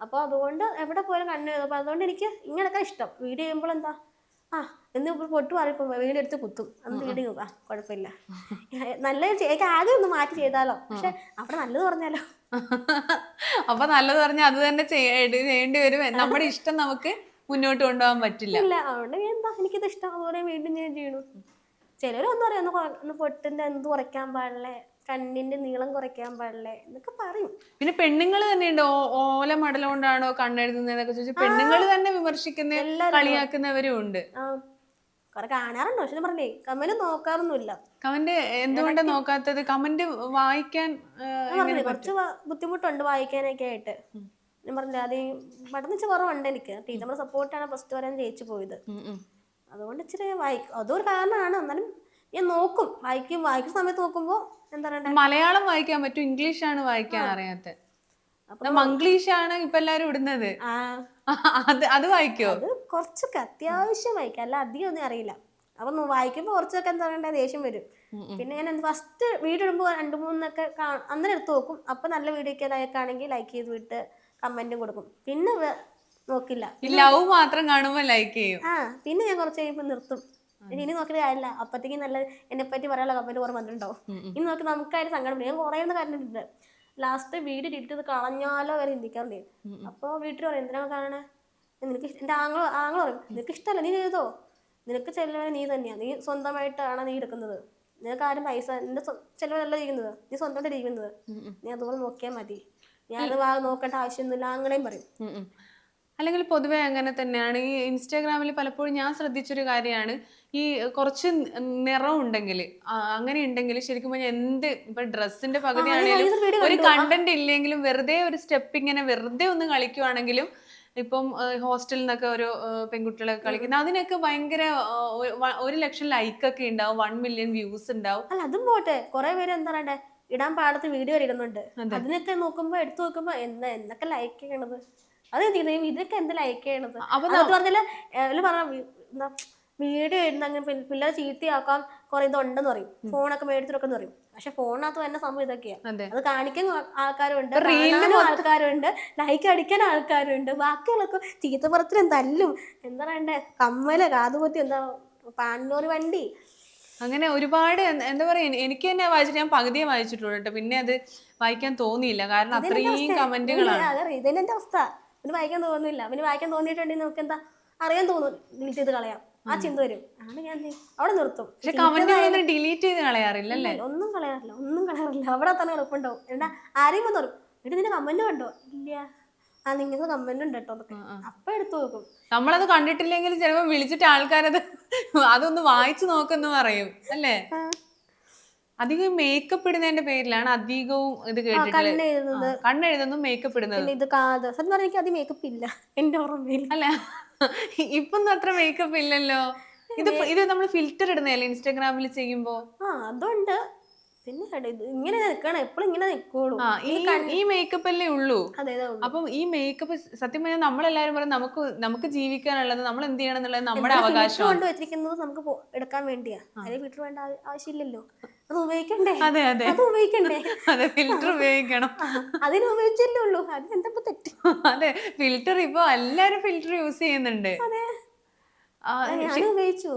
അപ്പോൾ അതുകൊണ്ട് എവിടെ പോയാലും കണ്ണെഴുതും. അപ്പോൾ അതുകൊണ്ട് എനിക്ക് ഇങ്ങനെയൊക്കെ ഇഷ്ടം. വീഡിയോ ചെയ്യുമ്പോൾ എന്താ? ആ എന്ന് പൊട്ട് പറയുമ്പോൾ വീഡിയോ എടുത്ത് കുത്തും. അന്ന് വീട് ആ കുഴപ്പമില്ല. നല്ല എനിക്ക് ആദ്യം ഒന്ന് മാറ്റി ചെയ്താലോ? പക്ഷെ അവിടെ നല്ലത് പറഞ്ഞാലോ? അപ്പൊ നല്ലത് പറഞ്ഞാൽ അത് തന്നെ ചെയ്യേണ്ടി വരും. നമ്മുടെ ഇഷ്ടം നമുക്ക് മുന്നോട്ട് കൊണ്ടുപോകാൻ പറ്റില്ല. ഇല്ല അതുകൊണ്ട് ഞാൻ എന്താ എനിക്കിത് ഇഷ്ടം. അതുപോലെ വീണ്ടും ഞാൻ ചെയ്യണു. ചിലരൊന്നും അറിയാം ഒന്ന് പൊട്ടിന്റെ എന്ത് കുറയ്ക്കാൻ പാടില്ലേ? കണ്ണിന്റെ നീളം കുറയ്ക്കാൻ പാടില്ലേ? എന്നൊക്കെ പറയും. പിന്നെ പെണ്ണുങ്ങൾ തന്നെ ഉണ്ട് ഓല മടലുകൊണ്ടാണോ കണ്ണെഴുതുന്നതെന്നൊക്കെ കണ്ണെഴുതുന്നതൊക്കെ ചോദിച്ചു പെണ്ണുങ്ങൾ തന്നെ വിമർശിക്കുന്ന കളിയാക്കുന്നവരും ഉണ്ട്. കുറെ കാണാറുണ്ട്? പക്ഷെ പറഞ്ഞേ കമന്റ് നോക്കാറൊന്നുമില്ല. കമന്റ് എന്തുകൊണ്ട് നോക്കാത്തത്? കമന്റ് വായിക്കാൻ ഞാൻ കുറച്ച് ബുദ്ധിമുട്ടുണ്ട് വായിക്കാനൊക്കെ ആയിട്ട്. ഞാൻ പറഞ്ഞില്ല അത് പഠനം വെച്ച് കുറവുണ്ട് എനിക്ക്. ടീച്ചറുടെ സപ്പോർട്ടാണ് ഫസ്റ്റ് വരാൻ വരെ ജയിച്ചു പോയത്. അതുകൊണ്ട് ഇച്ചിരി വായിക്കും അതൊരു കാരണമാണ്. എന്നാലും ഞാൻ നോക്കും വായിക്കും. വായിക്കുന്ന സമയത്ത് നോക്കുമ്പോൾ എന്താ പറയുക മലയാളം വായിക്കാൻ പറ്റും ഇംഗ്ലീഷ് ആണ് വായിക്കാൻ അറിയാത്ത. അപ്പൊ മംഗ്ലീഷ് ആണ് ഇപ്പൊ എല്ലാരും ഇടുന്നത്. അത് അത് വായിക്കോ? കുറച്ചൊക്കെ അത്യാവശ്യം വായിക്കാം അല്ല അധികം ഒന്നും അറിയില്ല. അപ്പൊ വായിക്കുമ്പോൾ കുറച്ചൊക്കെ എന്താ പറയണ്ടേ ദേഷ്യം വരും. പിന്നെ ഞാൻ ഫസ്റ്റ് വീഡിയോ ഇടുമ്പോൾ രണ്ട് മൂന്നൊക്കെ അന്നേരം എടുത്ത് നോക്കും. അപ്പൊ നല്ല വീഡിയോ ഒക്കെ ലൈക്കാണെങ്കിൽ ലൈക്ക് ചെയ്ത് വിട്ട് കമന്റും കൊടുക്കും. പിന്നെ നോക്കില്ല. ലവ് മാത്രം കാണുമ്പോ ലൈക്ക് ചെയ്യും. ആ പിന്നെ ഞാൻ കുറച്ച് കഴിയുമ്പോൾ നിർത്തും. ഇനി നോക്കിയിട്ട് കാര്യമില്ല. അപ്പത്തേക്ക് നല്ല എന്നെ പറ്റി പറയാനുള്ള കമന്റ് കുറെ വന്നിട്ടുണ്ടാവും ഇനി നോക്കി നമുക്കായിട്ട് സങ്കടം. ഞാൻ കുറേ ഒന്ന് കണ്ടിട്ടുണ്ട് ലാസ്റ്റ് വീട് ഇട്ടിട്ട് കളഞ്ഞാലോ വരെ ചിന്തിക്കാറുണ്ട്. അപ്പോൾ വീട്ടിൽ പറയും എന്തിനാ കാണണേ? നിനക്ക് എന്റെ ആങ്ങള ആങ്ങള പറയും നിനക്ക് ഇഷ്ടമല്ല നീ ചെയ്തോ നിനക്ക് ചെലവ് നീ തന്നെയാണ് നീ സ്വന്തമായിട്ടാണ് നീ എടുക്കുന്നത്. നിനക്ക് ആരും പൈസ നിന്റെ ചെലവല്ല ചെയ്യുന്നത് നീ സ്വന്തമായിട്ട് ഇരിക്കുന്നത് നീ അതുപോലെ നോക്കിയാൽ മതി. ഞാൻ നോക്കേണ്ട ആവശ്യമൊന്നുമില്ല അങ്ങനെയും പറയും. അല്ലെങ്കിൽ പൊതുവെ അങ്ങനെ തന്നെയാണ്. ഈ ഇൻസ്റ്റാഗ്രാമിൽ പലപ്പോഴും ഞാൻ ശ്രദ്ധിച്ചൊരു കാര്യമാണ്. ഈ കുറച്ച് നിറം ഉണ്ടെങ്കിൽ അങ്ങനെ ഉണ്ടെങ്കിൽ ശരിക്കും പറഞ്ഞാൽ എന്ത് ഇപ്പൊ ഡ്രസ്സിന്റെ പകുതിയാണെങ്കിലും ഒരു കണ്ടന്റ് ഇല്ലെങ്കിലും വെറുതെ ഒരു സ്റ്റെപ്പ് ഇങ്ങനെ വെറുതെ ഒന്ന് കളിക്കുവാണെങ്കിലും ഇപ്പം ഹോസ്റ്റലിൽ നിന്നൊക്കെ ഒരു പെൺകുട്ടികളൊക്കെ കളിക്കുന്ന അതിനൊക്കെ ഭയങ്കര ഒരു- ലക്ഷം ലൈക്ക് ഒക്കെ ഉണ്ടാവും വൺ മില്യൺ വ്യൂസ് ഉണ്ടാവും അല്ല അതും പോട്ടെ. കുറെ പേര് എന്താ പറയണ്ടേ? ഇടാൻ പാടത്ത് വീഡിയോ ഇടുന്നുണ്ട്. അതിനൊക്കെ നോക്കുമ്പോ എടുത്തു നോക്കുമ്പോ എന്താ എന്തൊക്കെ ലൈക്ക് ചെയ്യണത്? അത് ഇതൊക്കെ എന്ത് ലൈക്ക് ചെയ്യണത്? അപ്പൊ പറഞ്ഞാൽ പറഞ്ഞ വീഡിയോ ഇടുന്ന അങ്ങനെ പിള്ള- പിള്ളേരെ ചീത്തയാക്കാൻ കുറെ ഇതുണ്ടെന്ന് പറയും. ഫോണൊക്കെ മേടിച്ചിട്ടൊക്കെ പറയും. പക്ഷെ ഫോണിനകത്ത് തന്നെ സംഭവം ഇതൊക്കെയാ. അത്. കാണിക്കാൻ ആൾക്കാരുണ്ട് റീലിന് ആൾക്കാരുണ്ട് ലൈക്ക് അടിക്കാൻ ആൾക്കാരുണ്ട് ബാക്കിയുള്ളൊക്കെ ചീത്തപ്പുറത്തിനും തല്ലും. എന്താ പറയണ്ടേ? കമ്മൽ കാതുകുത്തി എന്താ പാണ്ടൂർ വണ്ടി. അങ്ങനെ ഒരുപാട് എന്താ പറയാ എനിക്ക് തന്നെ വായിച്ചിട്ട് ഞാൻ പകുതിയെ വായിച്ചിട്ടുള്ളൂ കേട്ടോ. പിന്നെ അത് വായിക്കാൻ തോന്നിയില്ല. കാരണം അത്രയും കമന്റുകളാണ്. ഇതന്നെ അവസ്ഥ? അവന് വായിക്കാൻ തോന്നുന്നില്ല. അവന് വായിക്കാൻ തോന്നിയിട്ടുണ്ടെങ്കിൽ നമുക്ക് എന്താ അറിയാൻ തോന്നും ഡിലീറ്റ് ചെയ്ത് കളയാം. ആ ചിന്ത വരും. ആണ് ഞാൻ അവിടെ നിർത്തും. പക്ഷെ കമന്റ് ഡിലീറ്റ് ചെയ്ത് കളയാറില്ല അല്ലേ? ഒന്നും കളയാറില്ല ഒന്നും കളയാറില്ല. അവിടെ തന്നെ എളുപ്പമുണ്ടാവും എന്താ ആരെയും വന്നു പറയും എടി നിന്റെ കമന്റ് കണ്ടോ? ഇല്ല. ആ നിങ്ങൾക്ക് കമന്റ് ഉണ്ട് കേട്ടോ അപ്പൊ എടുത്തു നോക്കും. നമ്മളത് കണ്ടിട്ടില്ലെങ്കിൽ ചിലപ്പോ വിളിച്ചിട്ട് ആൾക്കാരത് അതൊന്ന് വായിച്ചു നോക്കെന്ന് പറയും അല്ലേ? അധികം മേക്കപ്പ് ഇടുന്നതിന്റെ പേരിലാണ് അധികവും ഇത് കേട്ടിട്ടുള്ളത്. കണ്ണ് കണ്ണെഴുതുന്നു മേക്കപ്പ് ഇടുന്നത്. ഇത് കാത്. സത്യം പറഞ്ഞാൽ എനിക്ക് അത് മേക്കപ്പ് ഇല്ല. എന്റെ ഓർമ്മയിൽ. അല്ല. ഇപ്പൊന്നും അത്ര മേക്കപ്പ് ഇല്ലല്ലോ. ഇത് ഇത് നമ്മൾ ഫിൽറ്റർ ഇടുന്നതല്ലേ ഇൻസ്റ്റാഗ്രാമിൽ ചെയ്യുമ്പോ? ആ അതുണ്ട്. പിന്നെ ഇങ്ങനെ നിൽക്കണം എപ്പോഴും ഇങ്ങനെ നിൽക്കുള്ളൂ ഈ മേക്കപ്പ് അല്ലേ ഉള്ളൂ. അപ്പം ഈ മേക്കപ്പ് സത്യം പറഞ്ഞാൽ നമ്മളെല്ലാരും പറയും നമുക്ക് നമുക്ക് ജീവിക്കാനുള്ളത് നമ്മൾ എന്ത് ചെയ്യണം എന്നുള്ളത് നമ്മുടെ അവകാശം കൊണ്ട് വെച്ചിരിക്കുന്നത് നമുക്ക് എടുക്കാൻ വേണ്ടിയാ. അല്ലെങ്കിൽ വീട്ടിൽ വേണ്ട ആവശ്യമില്ലല്ലോ. അത് ഉപയോഗിക്കണ്ടേ? അതെ അതെ. അത് ഉപയോഗിക്കണ്ടേ? അതെ ഫിൽറ്റർ ഉപയോഗിക്കണം. അതിന് ഉപയോഗിച്ചല്ലേ ഉള്ളൂ. അത് എന്താ ഇപ്പൊ തെറ്റ്? അതെ ഫിൽറ്റർ ഇപ്പൊ എല്ലാരും ഫിൽറ്റർ യൂസ് ചെയ്യുന്നുണ്ട്. അതെ. ഞാൻ ഉപയോഗിച്ചു.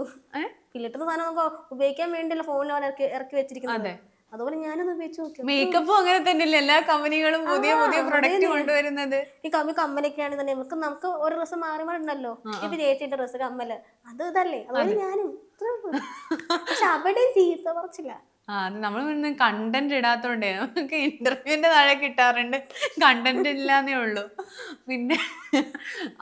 ഫിൽറ്റർ സാധനം നമുക്ക് ഉപയോഗിക്കാൻ വേണ്ടിയല്ല ഫോണിൽ അവിടെ ഇറക്കി ഇറക്കി വെച്ചിരിക്കുന്നത്. അതുപോലെ ഞാനത് ഉപയോഗിച്ച് നോക്കി. മേക്കപ്പും അങ്ങനെ തന്നെയല്ലേ എല്ലാ കമ്പനികളും പുതിയ പുതിയ പ്രൊഡക്റ്റ് കൊണ്ടുവരുന്നത്. ഈ കമ്മി ആണെങ്കിൽ തന്നെ നമുക്ക് നമുക്ക് ഒരു ഡ്രസ്സ് മാറി മാറിണ്ടല്ലോ ഇപ്പൊ ചേച്ചിന്റെ ഡ്രസ്സ് കമ്മൽ. അത് ഇതല്ലേ. അതുപോലെ ഞാനും. പക്ഷെ അവിടെ ചീത്ത പറച്ചില്ല ആ അത് നമ്മൾ ഇന്ന് കണ്ടന്റ് ഇടാത്തോണ്ടേ നമുക്ക് ഇന്റർവ്യൂവിന്റെ താഴെ കിട്ടാറുണ്ട്. കണ്ടന്റ് ഇല്ലാന്നേ ഉള്ളൂ. പിന്നെ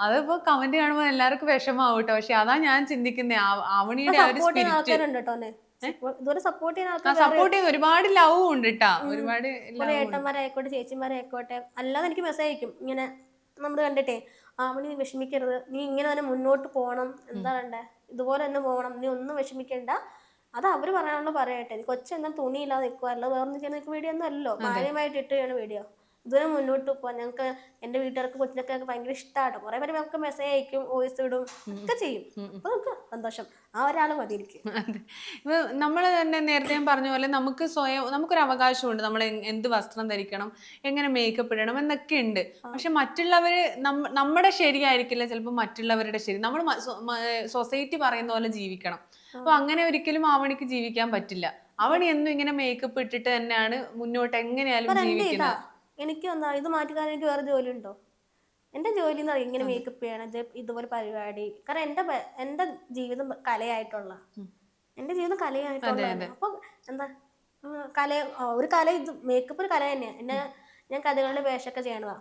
അതിപ്പോ കമന്റ് കാണുമ്പോൾ എല്ലാവർക്കും വിഷമാവും കേട്ടോ പക്ഷെ അതാ ഞാൻ ചിന്തിക്കുന്നേ. അവണിയുടെ ആവണിയുടെ ആ ഒരു സ്പിരിറ്റ് സപ്പോർട്ട് ചെയ്യുന്ന ഒരുപാട് ലവ് ഉണ്ട് കേട്ടാ ഒരുപാട് ഏട്ടന്മാരായിക്കോട്ടെ ചേച്ചിമാരായിക്കോട്ടെ അല്ലാതെ എനിക്ക് മെസ്സേജ് അയക്കും. ഇങ്ങനെ നമ്മൾ കണ്ടിട്ടേ ആവണി നീ വിഷമിക്കരുത്. നീ ഇങ്ങനെ തന്നെ മുന്നോട്ട് പോകണം എന്താ വേണ്ടേ? ഇതുപോലെ തന്നെ പോകണം. നീ ഒന്നും വിഷമിക്കണ്ട. അത് അവർ പറയാനുള്ള പറയട്ടെ. കൊച്ചെന്താ കൊച്ചെന്നാ തുണിയില്ലാതെ നിൽക്കുക അല്ല വേറൊന്നും ചെയ്യുന്ന വീഡിയോ ഒന്നും അല്ലല്ലോ. മാന്യമായിട്ട് ഇട്ട് ചെയ്യണ വീഡിയോ. ഇതുവരെ മുന്നോട്ട് പോകാൻ ഞങ്ങൾക്ക് എന്റെ വീട്ടുകാർക്ക് കൊച്ചിനൊക്കെ ഭയങ്കര ഇഷ്ടമാണ് കുറെ പേര് നമുക്ക് മെസ്സേജ് അയക്കും വോയിസ് ഇടും ഒക്കെ ചെയ്യും. അപ്പൊ നമുക്ക് സന്തോഷം. ആ ഒരാൾ മതി എനിക്ക് നമ്മൾ തന്നെ നേരത്തെ പറഞ്ഞ പോലെ നമുക്ക് സ്വയം നമുക്കൊരു അവകാശമുണ്ട്. നമ്മൾ എന്ത് വസ്ത്രം ധരിക്കണം എങ്ങനെ മേക്കപ്പ് ഇടണം എന്നൊക്കെ ഉണ്ട്. പക്ഷെ മറ്റുള്ളവര് നമ്മ- നമ്മുടെ ശരിയായിരിക്കില്ല. ചിലപ്പോൾ മറ്റുള്ളവരുടെ ശരി. നമ്മൾ സൊസൈറ്റി പറയുന്ന പോലെ ജീവിക്കണം. അപ്പൊ അങ്ങനെ ഒരിക്കലും ആവണിക്ക് ജീവിക്കാൻ പറ്റില്ല. അവണി എന്നും ഇങ്ങനെ മേക്കപ്പ് ഇട്ടിട്ട് തന്നെയാണ് മുന്നോട്ട് എങ്ങനെയാലും ജീവിക്കുന്നത്. എനിക്ക് എന്താ ഇത് മാറ്റിക്കാൻ എനിക്ക് വേറെ ജോലി ഉണ്ടോ എന്റെ ജോലി എന്ന് പറയും ഇങ്ങനെ മേക്കപ്പ് ചെയ്യണം ഇത് ഇതുപോലെ പരിപാടി. കാരണം എന്റെ എന്റെ ജീവിതം കലയായിട്ടുള്ള. എന്റെ ജീവിതം കലയായിട്ടുള്ള അപ്പൊ എന്താ കല ഒരു കല ഇത് മേക്കപ്പ് ഒരു കല തന്നെയാ. എന്നെ ഞാൻ കഥകളുടെ വേഷമൊക്കെ ചെയ്യണതാ.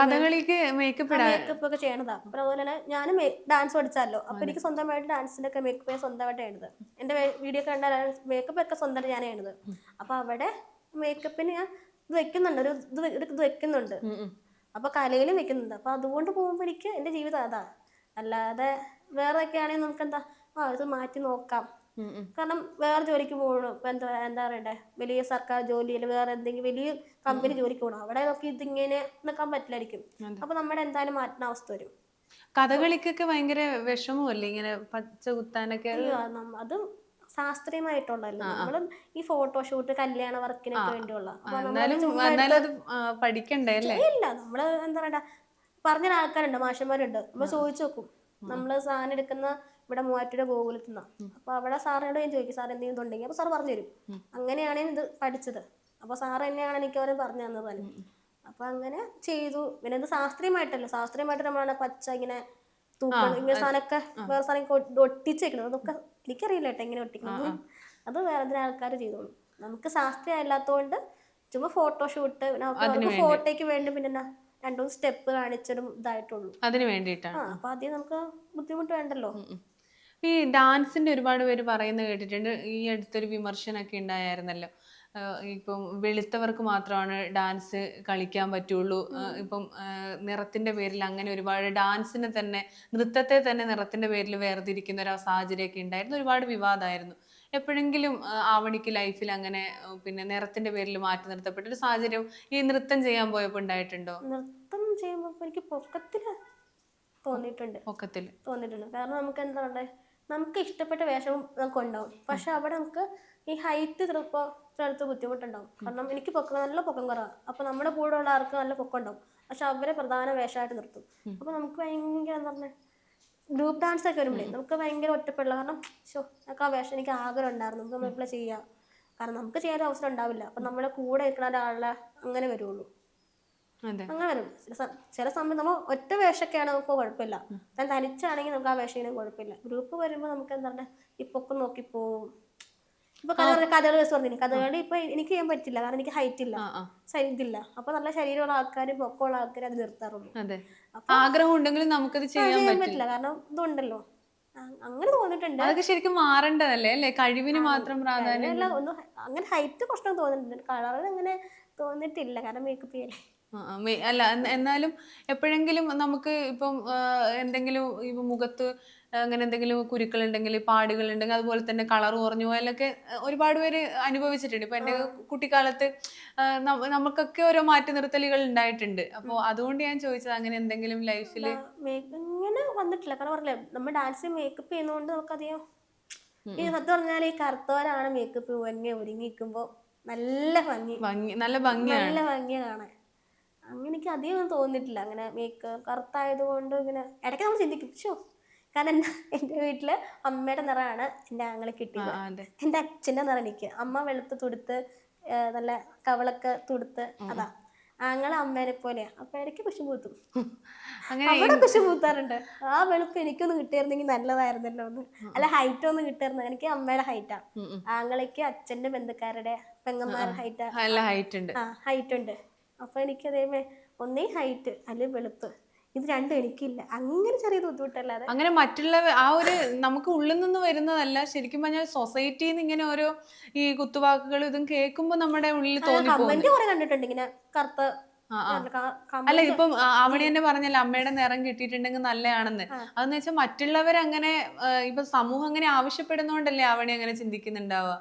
കഥകളിക്ക് മേക്കപ്പ് മേക്കപ്പ് ഒക്കെ ചെയ്യണതാ. അപ്പൊ അതുപോലെ തന്നെ ഞാനും ഡാൻസ് പഠിച്ചാലോ. അപ്പൊ എനിക്ക് സ്വന്തമായിട്ട് ഡാൻസിന്റെ ഒക്കെ മേക്കപ്പ് ഞാൻ സ്വന്തമായിട്ട് ചെയ്യണത്. എന്റെ വീഡിയോ ഒക്കെ കണ്ടാൽ മേക്കപ്പ് ഒക്കെ സ്വന്തമായിട്ട് ഞാൻ ചെയ്യണത്. അപ്പൊ അവിടെ മേക്കപ്പിന് ഞാൻ ഇത് വെക്കുന്നുണ്ട്. ഒരു ഇത് വെക്കുന്നുണ്ട്. അപ്പൊ കലയിലും വെക്കുന്നുണ്ട്. അപ്പൊ അതുകൊണ്ട് പോകുമ്പോ എനിക്ക് എന്റെ ജീവിതം അതാ. അല്ലാതെ വേറെ ഒക്കെ ആണെങ്കിൽ നമുക്ക് എന്താ ആ ഇത് മാറ്റി നോക്കാം. കാരണം വേറെ ജോലിക്ക് പോകണം? ഇപ്പൊ എന്താ എന്താ പറയണ്ടേ? വലിയ സർക്കാർ ജോലി അല്ലെങ്കിൽ വേറെ എന്തെങ്കിലും വലിയ കമ്പനി ജോലിക്ക് പോകണം? അവിടെ നോക്കി ഇതിങ്ങനെ നിൽക്കാൻ പറ്റില്ലായിരിക്കും. അപ്പൊ നമ്മുടെ എന്തായാലും മാറ്റുന്ന അവസ്ഥ വരും. കഥകളിക്കൊക്കെ ഭയങ്കര വിഷമമല്ലേ ഇങ്ങനെ പച്ച കുത്താനൊക്കെ അത് ശാസ്ത്രീയമായിട്ടുള്ളല്ലോ നമ്മൾ ഈ ഫോട്ടോഷൂട്ട് കല്യാണ വർക്കിനൊക്കെ വേണ്ടിയുള്ള. പഠിക്കണ്ടേ ഇല്ല നമ്മൾ എന്താ പറയണ്ട? പറഞ്ഞ ആൾക്കാരുണ്ട് മാഷന്മാരുണ്ട്. നമ്മൾ ചോദിച്ചു നോക്കും. നമ്മൾ സാധനം എടുക്കുന്ന ഇവിടെ മൂവാറ്റുപുഴ ഗോകുലത്തുനിന്ന അപ്പൊ അവിടെ സാറിനോട് ഞാൻ ചോദിക്കും സാർ എന്തെങ്കിലും ഉണ്ടെങ്കിൽ അപ്പൊ സാർ പറഞ്ഞു തരും. അങ്ങനെയാണ് ഇത് പഠിച്ചത്. അപ്പൊ സാർ തന്നെയാണ് എനിക്ക് അവരെ പറഞ്ഞു തന്നത് തന്നെ അപ്പൊ അങ്ങനെ ചെയ്തു. പിന്നെ ഇത് ശാസ്ത്രീയമായിട്ടല്ലോ. ശാസ്ത്രീയമായിട്ട് നമ്മളാണ് പച്ച ഇങ്ങനെ തൂക്കണം ഇങ്ങനെ സാധനമൊക്കെ വേറെ സാധനം ഒട്ടിച്ചേക്കുന്നത് അതൊക്കെ എനിക്കറിയില്ല കേട്ടോ എങ്ങനെ ഒട്ടിക്കുന്നത് അത് വേറെ എന്തിനാ ആൾക്കാർ ചെയ്തോളൂ. നമുക്ക് ശാസ്ത്രീയം അല്ലാത്തതുകൊണ്ട് ചുമ്മാ ഫോട്ടോഷൂട്ട് പിന്നെ ഫോട്ടോയ്ക്ക് വേണ്ടി പിന്നെ എന്നാ രണ്ടു സ്റ്റെപ്പ് കാണിച്ചതും ഇതായിട്ടുള്ളൂ. അതിന് വേണ്ടിയിട്ടാണ്. അപ്പൊ ആദ്യം നമുക്ക് ബുദ്ധിമുട്ട് വേണ്ടല്ലോ. ഈ ഡാൻസിന്റെ ഒരുപാട് പേര് പറയുന്നത് കേട്ടിട്ടുണ്ട്. ഈ അടുത്തൊരു വിമർശനമൊക്കെ ഉണ്ടായിരുന്നല്ലോ ഇപ്പം വെളുത്തവർക്ക് മാത്രമാണ് ഡാൻസ് കളിക്കാൻ പറ്റുള്ളൂ. ഇപ്പം നിറത്തിന്റെ പേരിൽ അങ്ങനെ ഒരുപാട് ഡാൻസിനെ തന്നെ നൃത്തത്തെ തന്നെ നിറത്തിന്റെ പേരിൽ വേർതിരിക്കുന്ന ഒരു സാഹചര്യമൊക്കെ ഉണ്ടായിരുന്നു. ഒരുപാട് വിവാദമായിരുന്നു. എപ്പോഴെങ്കിലും ആവണിക്ക് ലൈഫിൽ അങ്ങനെ പിന്നെ നിറത്തിന്റെ പേരിൽ മാറ്റി നിർത്തപ്പെട്ട ഒരു സാഹചര്യം ഈ നൃത്തം ചെയ്യാൻ പോയപ്പോൾ ഉണ്ടായിട്ടുണ്ടോ? നൃത്തം ചെയ്യുമ്പോൾ എനിക്ക് പൊക്കത്തിൽ തോന്നിയിട്ടുണ്ട്. പൊക്കത്തിൽ തോന്നിയിട്ടുണ്ട്. കാരണം നമുക്ക് എന്താ നമുക്ക് ഇഷ്ടപ്പെട്ട വേഷം നമുക്ക് ഉണ്ടാവും. പക്ഷെ അവിടെ നമുക്ക് ഈ ഹൈറ്റ് ചിലപ്പോൾ ചിലടത്ത് ബുദ്ധിമുട്ടുണ്ടാവും. കാരണം എനിക്ക് പൊക്കം നല്ല പൊക്കം കുറവാണ് അപ്പൊ നമ്മുടെ കൂടെ ഉള്ള ആൾക്ക് നല്ല പൊക്കം ഉണ്ടാവും. പക്ഷെ അവരെ പ്രധാന വേഷമായിട്ട് നിർത്തും. അപ്പൊ നമുക്ക് ഭയങ്കര എന്താ പറഞ്ഞ ഗ്രൂപ്പ് ഡാൻസ് ഒക്കെ വരുമ്പോഴേ നമുക്ക് ഭയങ്കര ഒറ്റപ്പെടില്ല കാരണം ഷോ നമുക്ക് ആ വേഷം എനിക്ക് ആഗ്രഹം ഉണ്ടായിരുന്നു. നമുക്ക് നമ്മളിപ്പോൾ ചെയ്യാം. കാരണം നമുക്ക് ചെയ്യാൻ അവസരം ഉണ്ടാവില്ല. അപ്പൊ നമ്മുടെ കൂടെ നിൽക്കുന്ന ഒരാളെ അങ്ങനെ വരുള്ളൂ. അങ്ങനെ വരും. ചില സമയം സമയത്ത് നമ്മൾ ഒറ്റ വേഷമൊക്കെയാണ് നമുക്ക് കുഴപ്പമില്ല. ഞാൻ തനിച്ചാണെങ്കിൽ നമുക്ക് ആ വേഷം ഇങ്ങനെ കുഴപ്പമില്ല. ഗ്രൂപ്പ് വരുമ്പോൾ നമുക്ക് എന്താ പറയുക ഇപ്പൊ ഒക്കെ നോക്കി പോവും. ഇപ്പൊ കഥ കഥകൾ വെച്ച് പറഞ്ഞു കഥകളി ഇപ്പൊ എനിക്ക് ചെയ്യാൻ പറ്റില്ല. കാരണം എനിക്ക് ഹൈറ്റ് ഇല്ല. ഇതില്ല. അപ്പൊ നല്ല ശരീരമുള്ള ആൾക്കാരും പൊക്കമുള്ള ആൾക്കാരും അത് നിർത്താറുള്ളൂ. ആഗ്രഹം ഉണ്ടെങ്കിലും നമുക്കത് ചെയ്യാൻ ചെയ്യാൻ പറ്റില്ല. കാരണം ഇതുണ്ടല്ലോ. അങ്ങനെ തോന്നിയിട്ടുണ്ട്. അതൊക്കെ ശരിക്കും മാറേണ്ടതല്ലേ? അല്ലേ? കഴിവിന് മാത്രം പ്രാധാന്യം അങ്ങനെ ഹൈറ്റ് പ്രശ്നം തോന്നിയിട്ടുണ്ട്. കളറിൽ അങ്ങനെ തോന്നിയിട്ടില്ല. കാരണം മേക്കപ്പ് ചെയ്യല്ലേ മെ- അല്ല എന്നാലും എപ്പോഴെങ്കിലും നമുക്ക് ഇപ്പം എന്തെങ്കിലും ഇപ്പൊ മുഖത്ത് അങ്ങനെ എന്തെങ്കിലും കുരുക്കൾ ഉണ്ടെങ്കിൽ പാടുകൾ ഉണ്ടെങ്കിൽ അതുപോലെ തന്നെ കളർ കുറഞ്ഞു പോയാലൊക്കെ ഒരുപാട് പേര് അനുഭവിച്ചിട്ടുണ്ട്. ഇപ്പൊ എന്റെ കുട്ടിക്കാലത്ത് നമുക്കൊക്കെ ഓരോ മാറ്റി നിർത്തലുകൾ ഉണ്ടായിട്ടുണ്ട്. അപ്പോൾ അതുകൊണ്ട് ഞാൻ ചോദിച്ചത് അങ്ങനെ എന്തെങ്കിലും ലൈഫിൽ ഇങ്ങനെ വന്നിട്ടില്ല. കാരണം പറഞ്ഞില്ലേ നമ്മൾ ഡാൻസ് മേക്കപ്പ് ചെയ്യുന്നതുകൊണ്ട് നമുക്കധികം ഈ സത്യം പറഞ്ഞാൽ ഈ കറുത്തവരാണ് മേക്കപ്പ് ഒരുങ്ങി ഒരുങ്ങി നിൽക്കുമ്പോൾ നല്ല ഭംഗി. നല്ല ഭംഗിയാണ്. നല്ല ഭംഗിയ കാണാൻ. അങ്ങനെ എനിക്ക് അധികം ഒന്നും തോന്നിയിട്ടില്ല. അങ്ങനെ മേക്ക് കറുത്തായത് കൊണ്ട് ഇങ്ങനെ ഇടയ്ക്ക് നമ്മൾ ചിന്തിക്കും. ഷോ കാരണം എന്താ എന്റെ വീട്ടിൽ അമ്മയുടെ നിറമാണ് എന്റെ ആങ്ങളെ കിട്ടിയത്. എന്റെ അച്ഛന്റെ നിറം എനിക്ക്. അമ്മ വെളുത്ത് തുടുത്ത് നല്ല കവളൊക്കെ തുടുത്ത് അതാ. ആങ്ങളെ അമ്മേനെ പോലെയാ. അപ്പൊ ഇടയ്ക്ക് കുശു പൂത്തും അങ്ങനെ അവിടെ കുശി പൂത്താറുണ്ട് ആ വെളുപ്പ് എനിക്കൊന്ന് കിട്ടിയിരുന്നെങ്കിൽ നല്ലതായിരുന്നല്ലോ ഒന്ന് അല്ല ഹൈറ്റ് ഒന്ന് കിട്ടിയിരുന്നു? എനിക്ക് അമ്മയുടെ ഹൈറ്റാ. ആങ്ങളേക്ക് അച്ഛന്റെ ബന്ധുക്കാരുടെ പെങ്ങന്മാരുടെ ഹൈറ്റാ ഹൈറ്റ് ഉണ്ട്. ഉണ്ട് എനിക്ക് അതേമേ ഒന്നേ ഹൈറ്റ് അല്ലെങ്കിൽ വെളുപ്പ്. ഇത് രണ്ടും എനിക്കില്ല. അങ്ങനെ ചെറിയ ബുദ്ധിമുട്ടല്ലാതെ. അങ്ങനെ മറ്റുള്ള ആ ഒരു നമുക്ക് ഉള്ളിൽ നിന്ന് വരുന്നതല്ല. ശരിക്കും പറഞ്ഞാൽ സൊസൈറ്റിയിൽ നിന്ന് ഇങ്ങനെ ഓരോ ഈ കുത്തുവാക്കുകൾ ഇതും കേൾക്കുമ്പോൾ നമ്മുടെ ഉള്ളിൽ കമന്റ് കുറെ കണ്ടിട്ടുണ്ട്. ഇങ്ങനെ കറുത്ത അല്ല ഇപ്പം അവിടെ തന്നെ പറഞ്ഞല്ലോ അമ്മയുടെ നിറം കിട്ടിയിട്ടുണ്ടെങ്കിൽ നല്ലതാണെന്ന്. അതെന്ന് വെച്ചാൽ മറ്റുള്ളവരങ്ങനെ ഇപ്പൊ സമൂഹം അങ്ങനെ ആവശ്യപ്പെടുന്നോണ്ടല്ലേ അവണി അങ്ങനെ ചിന്തിക്കുന്നുണ്ടാവുക.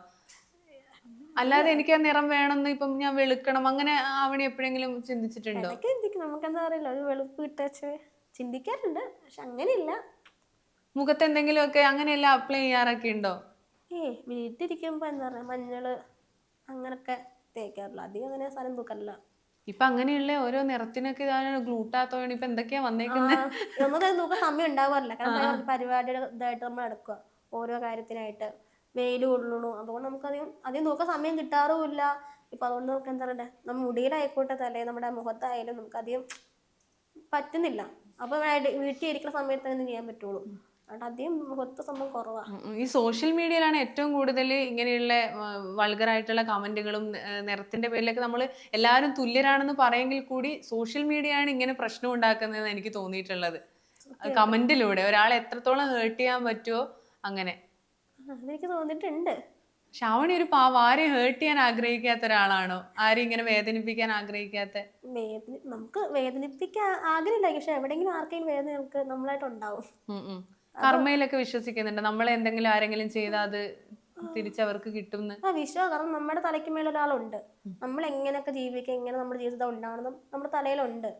അല്ലാതെ എനിക്ക് ആ നിറം വേണമെന്ന് ഇപ്പം ഞാൻ വെളുക്കണം അങ്ങനെ അവണി എപ്പോഴെങ്കിലും ചിന്തിച്ചിട്ടുണ്ടോ? ചിന്തിക്കും. നമുക്ക് എന്താ അറിയില്ല. ഒരു വെളുപ്പ് കിട്ടാച്ച് ചിന്തിക്കാറുണ്ട്. പക്ഷെ അങ്ങനെയില്ല. മുഖത്ത് എന്തെങ്കിലുമൊക്കെ അങ്ങനെയെല്ലാം അപ്ലൈ ചെയ്യാറൊക്കെ ഉണ്ടോ? ഏ വീട്ടിലിരിക്കുമ്പോ എന്താ പറയാ മഞ്ഞൾ അങ്ങനൊക്കെ തേക്കാറില്ല അധികം അങ്ങനെ സാധനം തൂക്കാറില്ല. ഇപ്പൊ അങ്ങനെയുള്ള ഓരോ നിറത്തിനൊക്കെ ഇതാണ് ഗ്ലൂട്ടാത്തോണ്ട് ഇപ്പൊ എന്തൊക്കെയാ വന്നേക്കുന്നത് നമുക്ക് നോക്കാൻ സമയം ഉണ്ടാവാറില്ല. കാരണം പരിപാടിയുടെ ഇതായിട്ട് നമ്മൾ നടക്കുക ഓരോ കാര്യത്തിനായിട്ട്. വെയിൽ കൊള്ളണു. അതുകൊണ്ട് നമുക്ക് അധികം അധികം നോക്കാൻ സമയം കിട്ടാറുമില്ല. ഇപ്പൊ അതുകൊണ്ട് നമുക്ക് എന്താ പറയണ്ടേ നമ്മൾ മുടിയിലായിക്കോട്ടെ തലേ നമ്മുടെ മുഖത്തായാലും നമുക്ക് അധികം പറ്റുന്നില്ല. അപ്പൊ ഇവിടെ വീട്ടിൽ ഇരിക്കുന്ന സമയത്ത് തന്നെ ചെയ്യാൻ പറ്റുള്ളൂ. ഈ സോഷ്യൽ മീഡിയയിലാണ് ഏറ്റവും കൂടുതൽ ഇങ്ങനെയുള്ള വൾഗറായിട്ടുള്ള കമന്റുകളും നിറത്തിന്റെ പേരിലൊക്കെ നമ്മൾ എല്ലാവരും തുല്യരാണെന്ന് പറയെങ്കിൽ കൂടി സോഷ്യൽ മീഡിയയാണ് ഇങ്ങനെ പ്രശ്നം ഉണ്ടാക്കുന്നതെന്ന് എനിക്ക് തോന്നിയിട്ടുള്ളത്. കമന്റിലൂടെ ഒരാളെ എത്രത്തോളം ഹേർട്ട് ചെയ്യാൻ പറ്റുമോ അങ്ങനെ. അതെനിക്ക് തോന്നിയിട്ടുണ്ട്. ശ്രാവണി ഒരു പാവ. ആരെയും ഹേർട്ട് ചെയ്യാൻ ആഗ്രഹിക്കാത്ത ഒരാളാണോ? ആരെയും ഇങ്ങനെ വേദനിപ്പിക്കാൻ ആഗ്രഹിക്കാത്ത? വേദന നമുക്ക് വേദനിപ്പിക്കാൻ ആഗ്രഹമില്ല. പക്ഷെ എവിടെയെങ്കിലും ആർക്കെങ്കിലും വേദന നമുക്ക് നമ്മളായിട്ട് ഉണ്ടാവും. കർമ്മയിലൊക്കെ വിശ്വസിക്കുന്നുണ്ട്. നമ്മളെ എന്തെങ്കിലും ആരെങ്കിലും ചെയ്താൽ അത് തിരിച്ചവർക്ക് കിട്ടും ആ വിശ്വാസം കാരണം നമ്മുടെ തലയ്ക്ക് മേലെ ഒരാളുണ്ട്. നമ്മൾ എങ്ങനെയൊക്കെ ജീവിക്കുക എങ്ങനെ നമ്മുടെ ജീവിതം ഉണ്ടാവണം നമ്മുടെ തലയിലുണ്ട്.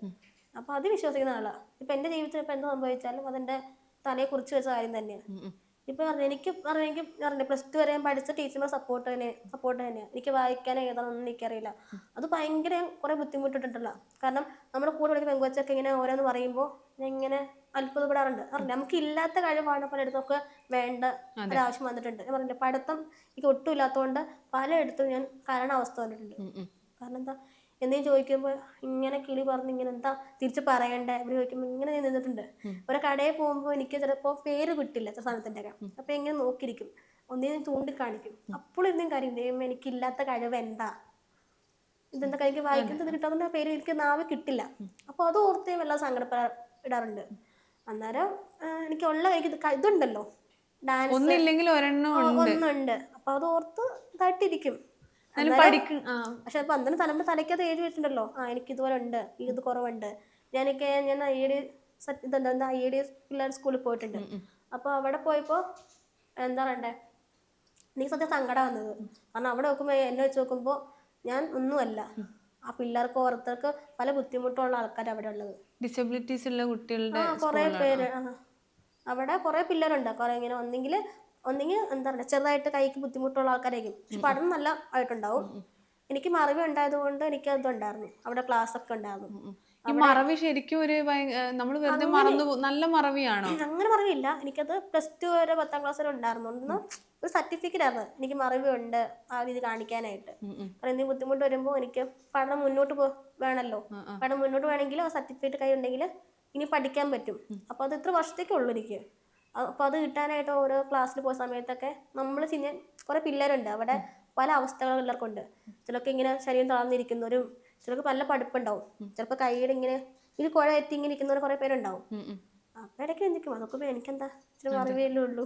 അപ്പൊ അത് വിശ്വസിക്കുന്ന ആളാ. ഇപ്പൊ എന്റെ ജീവിതത്തിൽ ഇപ്പൊ എന്ത് സംഭവിച്ചാലും അതെന്റെ തലയെ കുറിച്ച് വെച്ച കാര്യം തന്നെയാണ് ഇപ്പൊ പറഞ്ഞ എനിക്ക് പറഞ്ഞെങ്കിൽ പറഞ്ഞു പ്ലസ് ടു വരെ ഞാൻ പഠിച്ച ടീച്ചർമാർ സപ്പോർട്ട് തന്നെ സപ്പോർട്ട് തന്നെയാണ് എനിക്ക് വായിക്കാൻ എഴുതാനൊന്നും എനിക്കറിയില്ല. അത് ഭയങ്കര കുറെ ബുദ്ധിമുട്ടിട്ടുള്ള കാരണം നമ്മുടെ കൂടെ പഠിക്കുന്ന പെങ്കുവച്ചൊക്കെ ഇങ്ങനെ ഓരോന്ന് പറയുമ്പോൾ ഞാൻ ഇങ്ങനെ അത്ഭുതപ്പെടാറുണ്ട്. അറിയില്ല നമുക്ക് ഇല്ലാത്ത കഴിവാണ് പലയിടത്തൊക്കെ വേണ്ട ഒരാവശ്യം വന്നിട്ടുണ്ട്. ഞാൻ പറഞ്ഞില്ല പഠിത്തം എനിക്ക് ഒട്ടും ഇല്ലാത്തതുകൊണ്ട് പലയിടത്തും ഞാൻ കാരണ അവസ്ഥ വന്നിട്ടുണ്ട്. കാരണം എന്താ? എന്തെങ്കിലും ചോദിക്കുമ്പോൾ ഇങ്ങനെ കിളി പറഞ്ഞ് ഇങ്ങനെ എന്താ തിരിച്ച് പറയണ്ടേ? ഇവിടെ ചോദിക്കുമ്പോൾ ഇങ്ങനെ ഞാൻ നിന്നിട്ടുണ്ട്. ഒരു കടയിൽ പോകുമ്പോൾ എനിക്ക് ചിലപ്പോൾ പേര് കിട്ടില്ല ചില സാധനത്തിന്റെ ഒക്കെ. അപ്പോൾ ഇങ്ങനെ നോക്കിയിരിക്കും. ഒന്നിനും ചൂണ്ടിക്കാണിക്കും അപ്പോൾ എന്തെങ്കിലും കാര്യം ദൈവം എനിക്കില്ലാത്ത കഴിവ് എന്താ? ഇതെന്താ എനിക്ക് വായിക്കുന്നത് കിട്ടാത്ത പേര് എനിക്ക് നാവ് കിട്ടില്ല. അപ്പോൾ അത് ഓർത്ത് വല്ല സങ്കടപ്പെടാറുണ്ട്. അന്നേരം എനിക്ക് ഉള്ള കൈക്ക് ഇതുണ്ടല്ലോ. ഡാൻസ്. ഒന്നില്ലെങ്കിൽ ഒരെണ്ണം ഒന്നുണ്ട്. അപ്പൊ അത് ഓർത്ത് ഇതായിട്ടിരിക്കും. ആ പക്ഷെ അപ്പൊ അന്നേരം തലമുടെ തലയ്ക്കത് എഴുതി വെച്ചിട്ടുണ്ടല്ലോ ആ എനിക്ക് ഇതുപോലെ ഉണ്ട് ഇത് കുറവുണ്ട്. ഞാനൊക്കെ ഞാൻ ഐ ഡി ഇതെന്താ ഐ ഡി പിള്ളേർ സ്കൂളിൽ പോയിട്ടുണ്ട്. അപ്പൊ അവിടെ പോയപ്പോ എന്താ പറയണ്ടേ? എനിക്ക് സത്യം സങ്കടം വന്നത്. കാരണം അവിടെ നോക്കുമ്പോൾ എന്നെ വെച്ച് നോക്കുമ്പോൾ ഞാൻ ഒന്നുമല്ല. ആ പിള്ളേർക്ക് ഓരോരുത്തർക്ക് പല ബുദ്ധിമുട്ടുള്ള ആൾക്കാർ അവിടെ ഉള്ളത്. ഡിസബിലിറ്റീസ് ഉള്ള കുട്ടികളുടെ കുറേ പേര് അവിടെ കുറേ പിള്ളേരുണ്ട്. കുറേ ഇങ്ങനെ ഒന്നെങ്കിൽ ഒന്നെങ്കിൽ എന്താ പറയുക ചെറുതായിട്ട് കൈക്ക് ബുദ്ധിമുട്ടുള്ള ആൾക്കാരായിരിക്കും. പക്ഷെ പഠനം നല്ല ആയിട്ടുണ്ടാവും. എനിക്ക് മറിവ് ഉണ്ടായത് കൊണ്ട് എനിക്ക് അതുണ്ടായിരുന്നു. അവിടെ ക്ലാസ് ഒക്കെ ഉണ്ടായിരുന്നു. ഈ മറവി ശരിക്കും ഒരു നമ്മൾ വെറുതെ മറന്നു നല്ല മറവിയാണോ? അങ്ങനെ മറിവില്ല എനിക്കത് പ്ലസ് ടു വരെ പത്താം ക്ലാസ് വരെ ഉണ്ടായിരുന്നു. ഒരു സർട്ടിഫിക്കറ്റ് ആയിരുന്നു. എനിക്ക് മറിവുണ്ട് ആ രീതി കാണിക്കാനായിട്ട്. കാരണം എന്തെങ്കിലും ബുദ്ധിമുട്ട് വരുമ്പോൾ എനിക്ക് പഠനം മുന്നോട്ട് പോ വേണമല്ലോ പഠനം മുന്നോട്ട് വേണമെങ്കിൽ ആ സർട്ടിഫിക്കറ്റ് കൈ ഉണ്ടെങ്കിൽ ഇനി പഠിക്കാൻ പറ്റും. അപ്പോൾ അത് ഇത്ര വർഷത്തേക്കുള്ളൂ എനിക്ക്. അപ്പോൾ അത് കിട്ടാനായിട്ട് ഓരോ ക്ലാസ്സിൽ പോയ സമയത്തൊക്കെ നമ്മൾ ചിന്തി കുറേ പിള്ളേരുണ്ട്. അവിടെ പല അവസ്ഥകളും എല്ലാവർക്കും ഉണ്ട് ചിലർക്ക് ഇങ്ങനെ ശരീരം തളർന്നിരിക്കുന്നവരും ചിലർക്ക് നല്ല പഠിപ്പുണ്ടാവും. ചിലപ്പോൾ കൈയുടെ ഇങ്ങനെ ഇത് കുഴ എത്തി ഇങ്ങനെ ഇരിക്കുന്നവർ കുറേ പേരുണ്ടാവും. അപ്പോൾ ഇടയ്ക്ക് എന്തൊക്കെയും അതൊക്കെ എനിക്കെന്താ? ഇച്ചിരി അറിവേ ഉള്ളൂ.